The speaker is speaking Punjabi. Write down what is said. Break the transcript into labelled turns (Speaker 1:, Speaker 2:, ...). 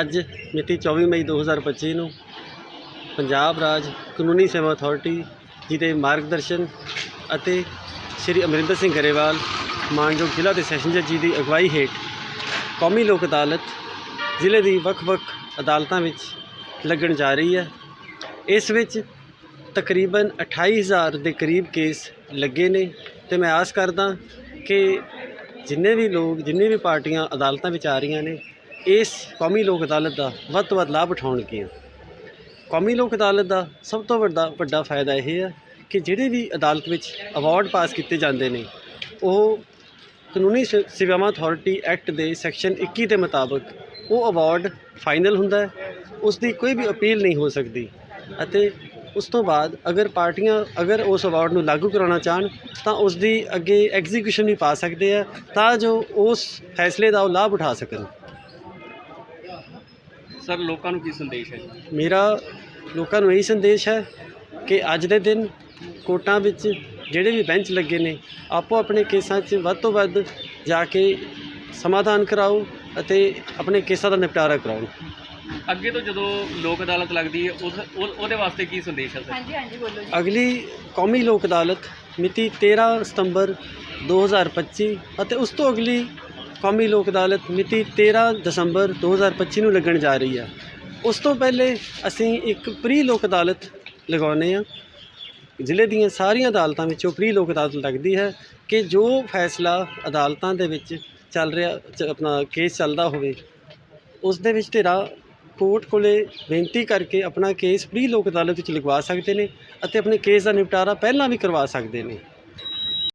Speaker 1: ਅੱਜ ਮਿਤੀ 24 ਮਈ 2025 ਨੂੰ ਪੰਜਾਬ ਰਾਜ ਕਾਨੂੰਨੀ ਸੇਵਾ ਅਥਾਰਟੀ ਜੀ ਦੇ ਮਾਰਗਦਰਸ਼ਨ ਅਤੇ ਸ਼੍ਰੀ ਅਮਰਿੰਦਰ ਸਿੰਘ ਗਰੇਵਾਲ, ਮਾਨਯੋਗ ਜ਼ਿਲ੍ਹਾ ਦੇ ਸੈਸ਼ਨ ਜੱਜ ਜੀ ਦੀ ਅਗਵਾਈ ਹੇਠ ਕੌਮੀ ਲੋਕ ਅਦਾਲਤ ਜ਼ਿਲ੍ਹੇ ਦੀ ਵੱਖ-ਵੱਖ ਅਦਾਲਤਾਂ ਵਿੱਚ ਲੱਗਣ ਜਾ ਰਹੀ ਹੈ। ਇਸ ਵਿੱਚ ਤਕਰੀਬਨ 28000 ਦੇ ਕਰੀਬ ਕੇਸ ਲੱਗੇ ਨੇ ਤੇ ਮੈਂ ਆਸ ਕਰਦਾ ਕਿ ਜਿੰਨੇ ਵੀ ਲੋਕ, ਜਿੰਨੇ ਵੀ ਪਾਰਟੀਆਂ ਅਦਾਲਤਾਂ ਵਿੱਚ ਆ ਰਹੀਆਂ ਨੇ ਇਸ ਕੌਮੀ ਲੋਕ ਅਦਾਲਤ ਦਾ ਵੱਧ ਤੋਂ ਵੱਧ ਲਾਭ ਉਠਾਉਣਗੀਆਂ ਕੌਮੀ ਲੋਕ ਅਦਾਲਤ ਦਾ ਸਭ ਤੋਂ ਵੱਡਾ ਵੱਡਾ ਫਾਇਦਾ ਇਹ ਹੈ ਕਿ ਜਿਹੜੇ ਵੀ ਅਦਾਲਤ ਵਿੱਚ ਅਵਾਰਡ ਪਾਸ ਕੀਤੇ ਜਾਂਦੇ ਨੇ, ਉਹ ਕਾਨੂੰਨੀ ਸੇ- ਸੇਵਾਵਾਂ ਅਥਾਰਟੀ ਐਕਟ ਦੇ ਸੈਕਸ਼ਨ 21 ਦੇ ਮੁਤਾਬਕ ਉਹ ਅਵਾਰਡ ਫਾਈਨਲ ਹੁੰਦਾ ਹੈ ਉਸ ਦੀ ਕੋਈ ਵੀ ਅਪੀਲ ਨਹੀਂ ਹੋ ਸਕਦੀ ਅਤੇ ਉਸ ਤੋਂ ਬਾਅਦ ਅਗਰ ਪਾਰਟੀਆਂ, ਅਗਰ ਉਸ ਅਵਾਰਡ ਨੂੰ ਲਾਗੂ ਕਰਾਉਣਾ ਚਾਹਣ, ਤਾਂ ਉਸ ਦੀ ਅੱਗੇ ਐਗਜ਼ੀਕਿਊਸ਼ਨ ਵੀ ਪਾ ਸਕਦੇ ਆ ਤਾਂ ਜੋ ਉਸ ਫੈਸਲੇ ਦਾ ਉਹ ਲਾਭ ਉਠਾ ਸਕਣ।
Speaker 2: ਸਰ ਲੋਕਾਂ ਨੂੰ ਕੀ ਸੰਦੇਸ਼ ਹੈ
Speaker 1: ਮੇਰਾ ਲੋਕਾਂ ਨੂੰ ਇਹੀ ਸੰਦੇਸ਼ ਹੈ ਕਿ ਅੱਜ ਦੇ ਦਿਨ ਕੋਰਟਾਂ ਵਿੱਚ ਜਿਹੜੇ ਵੀ ਬੈਂਚ ਲੱਗੇ ਨੇ ਆਪੋ ਆਪਣੇ ਕੇਸਾਂ 'ਚ ਵੱਧ ਤੋਂ ਵੱਧ ਜਾ ਕੇ ਸਮਾਧਾਨ ਕਰਾਓ ਅਤੇ ਆਪਣੇ ਕੇਸਾਂ ਦਾ ਨਿਪਟਾਰਾ ਕਰਾਓ।
Speaker 2: ਅੱਗੇ ਤੋਂ ਜਦੋਂ ਲੋਕ ਅਦਾਲਤ ਲੱਗਦੀ ਹੈ ਉਸ ਉਹ- ਉਹਦੇ ਵਾਸਤੇ ਕੀ ਸੰਦੇਸ਼ ਹੈ ਸਰ?
Speaker 3: ਹਾਂਜੀ ਹਾਂਜੀ ਬੋਲੋ ਜੀ।
Speaker 1: ਅਗਲੀ ਕੌਮੀ ਲੋਕ ਅਦਾਲਤ ਮਿਤੀ 13 ਸਤੰਬਰ 2025 ਅਤੇ ਉਸ ਤੋਂ ਅਗਲੀ ਕੌਮੀ ਲੋਕ ਅਦਾਲਤ ਮਿਤੀ 13 ਦਸੰਬਰ 2025 ਨੂੰ ਲੱਗਣ ਜਾ ਰਹੀ ਹੈ ਉਸ ਤੋਂ ਪਹਿਲੇ ਅਸੀਂ ਇੱਕ ਪ੍ਰੀ ਲੋਕ ਅਦਾਲਤ ਲਗਾਉਂਦੇ ਹਾਂ। ਜ਼ਿਲ੍ਹੇ ਦੀਆਂ ਸਾਰੀਆਂ ਅਦਾਲਤਾਂ ਵਿੱਚੋਂ ਪ੍ਰੀ ਲੋਕ ਅਦਾਲਤ ਲੱਗਦੀ ਹੈ ਕਿ ਜੋ ਫੈਸਲਾ ਅਦਾਲਤਾਂ ਦੇ ਵਿੱਚ ਚੱਲ ਰਿਹਾ, ਚ- ਆਪਣਾ ਕੇਸ ਚੱਲਦਾ ਹੋਵੇ, ਉਸ ਦੇ ਵਿੱਚ ਤੇਰਾ ਕੋਰਟ ਕੋਲੇ ਬੇਨਤੀ ਕਰਕੇ ਆਪਣਾ ਕੇਸ ਪ੍ਰੀ ਲੋਕ ਅਦਾਲਤ ਵਿੱਚ ਲਗਵਾ ਸਕਦੇ ਨੇ ਅਤੇ ਆਪਣੇ ਕੇਸ ਦਾ ਨਿਪਟਾਰਾ ਪਹਿਲਾਂ ਵੀ ਕਰਵਾ ਸਕਦੇ ਨੇ।